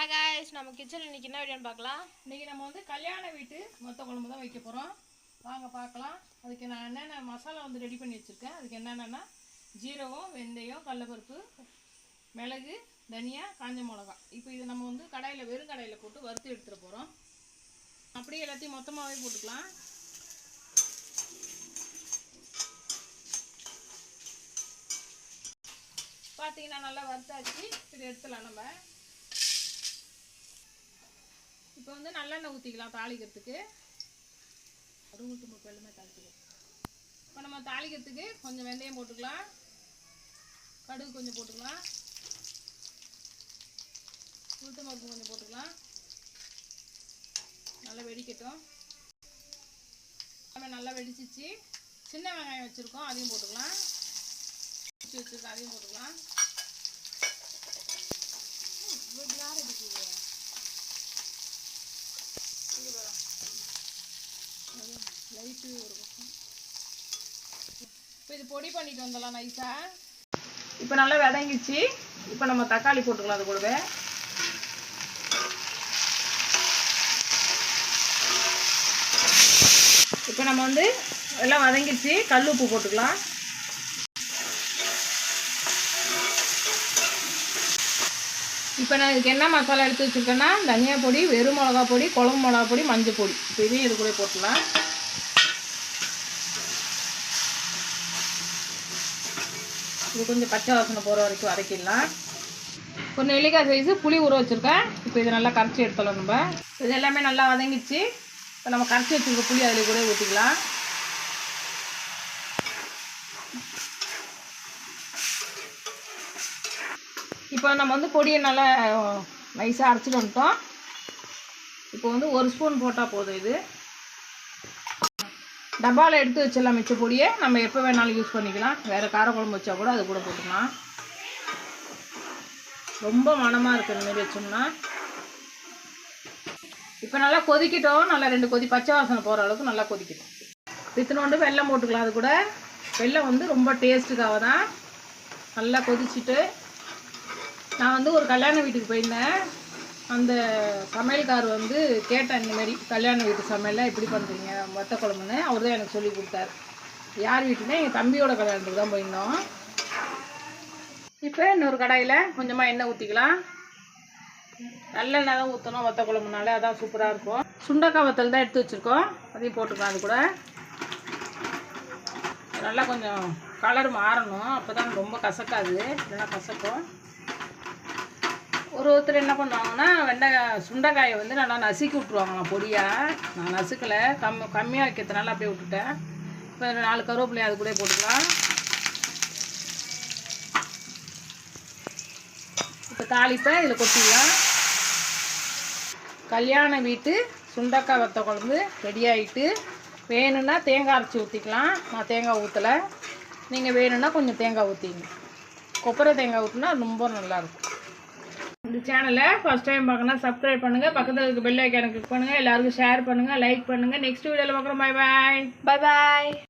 Hi guys நம்ம கிச்சனில் இன்னைக்கு என்ன வீடியோன்னு பார்க்கலாம்? இன்றைக்கி நம்ம வந்து கல்யாண வீட்டு மொத்த குழம்பு தான் வைக்க போகிறோம் வாங்க பார்க்கலாம். அதுக்கு நான் என்னென்ன மசாலா வந்து ரெடி பண்ணி வச்சுருக்கேன். அதுக்கு என்னென்னா ஜீரகம் வெந்தயம் கடலப்பருப்பு மிளகு தனியா காஞ்ச மிளகா. இப்போ இது நம்ம வந்து கடாயில் வெறும் கடாயில் போட்டு வறுத்து எடுத்துகிட்டு போகிறோம் அப்படியே எல்லாத்தையும் மொத்தமாகவே போட்டுக்கலாம். பார்த்தீங்கன்னா நல்லா வறுத்தாச்சு. இது எடுத்துடலாம் நம்ம. இப்போ வந்து நல்லெண்ணெய் ஊற்றிக்கலாம் தாளிக்கிறதுக்கு. அறுபத்தி மூணு வெள்ளமே தாளிக்கலாம் இப்போ நம்ம தாளிக்கிறதுக்கு கொஞ்சம் வெந்தயம் போட்டுக்கலாம். கடுகு கொஞ்சம் போட்டுக்கலாம். உளுத்த பருப்பு கொஞ்சம் போட்டுக்கலாம். நல்லா வெடிக்கட்டும். நம்ம நல்லா வெடிச்சிச்சு. சின்ன வெங்காயம் வச்சுருக்கோம் அதையும் போட்டுக்கலாம். வச்சுருக்கோம் அதையும் போட்டுக்கலாம். லைட்டு ஒரு பக்கம். இப்போ இது பொடி பண்ணிட்டு வந்துடலாம் நைஸாக இப்போ நல்லா விதங்கிச்சு. இப்போ நம்ம தக்காளி போட்டுக்கலாம் அது கூடவே. இப்போ நம்ம வந்து எல்லாம் வதங்கிச்சு. கல் உப்பு போட்டுக்கலாம். இப்போ நான் இதுக்கு என்ன மசாலா எடுத்து வச்சுருக்கேன்னா தனியா பொடி வெறும் மிளகா பொடி குழம்பு மிளகா பொடி மஞ்சள் பொடி. இப்போ இதையும் இது கூட போட்டுக்கலாம். இது கொஞ்சம் பச்சை வாசனை போகிற வரைக்கும் வதக்கிடலாம் ஒரு நெல்லிக்காய் சைஸு புளி ஊற வச்சுருக்கேன். இப்போ இதை நல்லா கரைச்சி எடுத்துடலாம் நம்ம. இது எல்லாமே நல்லா வதங்கிச்சு இப்போ நம்ம கரைச்சி வச்சுருக்க புளி அதில் கூட ஊற்றிக்கலாம் இப்போ நம்ம வந்து பொடியை நல்லா நைஸாக அரைச்சிட்டு வந்துட்டோம். இப்போ வந்து ஒரு ஸ்பூன் போட்டால் போதும் இது. டப்பாவில் எடுத்து வச்சிடலாம் மிச்ச பொடியை. நம்ம எப்போ வேணாலும் யூஸ் பண்ணிக்கலாம். வேறு காரக்குழம்பு வச்சா கூட அது கூட போட்டுக்கலாம். ரொம்ப மனமாக இருக்குது இந்த மாதிரி வச்சோம்னா. இப்போ நல்லா கொதிக்கிட்டோம். நல்லா ரெண்டு கொதி பச்சை வாசனை போகிற அளவுக்கு நல்லா கொதிக்கிட்டோம். இத்தனோண்டு வெல்லம் போட்டுக்கலாம் அது கூட. வெல்லம் வந்து ரொம்ப டேஸ்ட்டுக்காக தான். நல்லா கொதிச்சுட்டு நான் வந்து ஒரு கல்யாண வீட்டுக்கு போயிருந்தேன். அந்த சமையல்கார் வந்து கேட்டேன் இந்தமாரி கல்யாண வீட்டு சமையலில் எப்படி பண்ணுறீங்க மொத்த குழம்புன்னு. அவர் தான் எனக்கு சொல்லி கொடுத்தாரு. யார் வீட்டுனா எங்கள் தம்பியோட கல்யாணத்துக்கு தான் போயிருந்தோம். இப்போ இன்னொரு கடாயில் கொஞ்சமாக எண்ணெய் ஊற்றிக்கலாம் நல்லெண்ணெய் தான் ஊற்றணும் வத்த குழம்புனால அதான் சூப்பராக இருக்கும். சுண்டக்காய் வத்தல் தான் எடுத்து வச்சுருக்கோம். அதையும் போட்டுக்கலாம் அது கூட. நல்லா கொஞ்சம் கலர் மாறணும். அப்போ தான் ரொம்ப கசக்காது. இல்லைன்னா கசக்கும். ஒரு ஒருத்தர் என்ன பண்ணுவாங்கன்னா வெண்டைக்காய் சுண்டைக்காயை வந்து நல்லா நசுக்கி விட்ருவாங்களாம் பொடியாக நான் நசுக்கலை. கம் கம்மியாக வைக்கிறதுனால அப்படியே விட்டுட்டேன். இப்போ நாலு கருவேப்பிலையும் அது கூட போட்டுக்கலாம். இப்போ தாளிப்பை இதில் கொட்டிடலாம். கல்யாண வீட்டு சுண்டக்காய் வத்த குழம்பு ரெடி ஆகிட்டு வேணும்னா தேங்காய் அரைச்சி ஊற்றிக்கலாம் நான் தேங்காய் ஊற்றலை நீங்கள் வேணும்னா கொஞ்சம் தேங்காய் ஊற்றிங்க கொப்பரை தேங்காய் ஊற்றினா ரொம்ப நல்லாயிருக்கும் சேனலை ஃபஸ்ட் டைம் பார்க்கணும் சப்ஸ்கிரைப் பண்ணுங்கள் பக்கத்தில் இருக்க பெல் ஐக்கானை கிளிக் பண்ணுங்கள் எல்லாருக்கும் ஷேர் பண்ணுங்கள் லைக் பண்ணுங்கள் நெக்ஸ்ட் வீடியோவில் பார்க்குறோம். பாய் பாய் பை பாய்